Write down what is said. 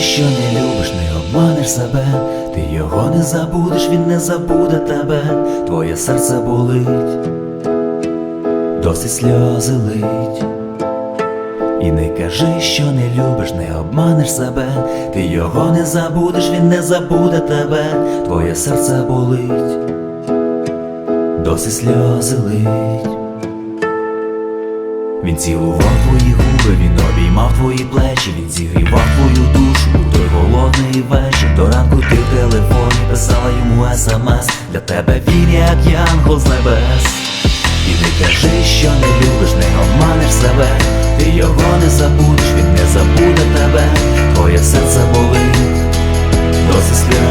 що не любиш, не обманеш себе, ти його не забудеш, він не забуде тебе, твоє серце болить, досить сльози лить. І не кажи, що не любиш, не обманеш себе, ти його не забудеш, він не забуде тебе, твоє серце болить, досить сльози лить. Він цілував твої губи, він обіймав твої плечі, він зігрівав твою душу у той голодний вечір. До ранку ти в телефоні писала йому смс Для тебе він як янгол з небес. І не кажи, що не любиш, не обманеш себе, ти його не забудеш, він не забуде тебе, твоє серце болить,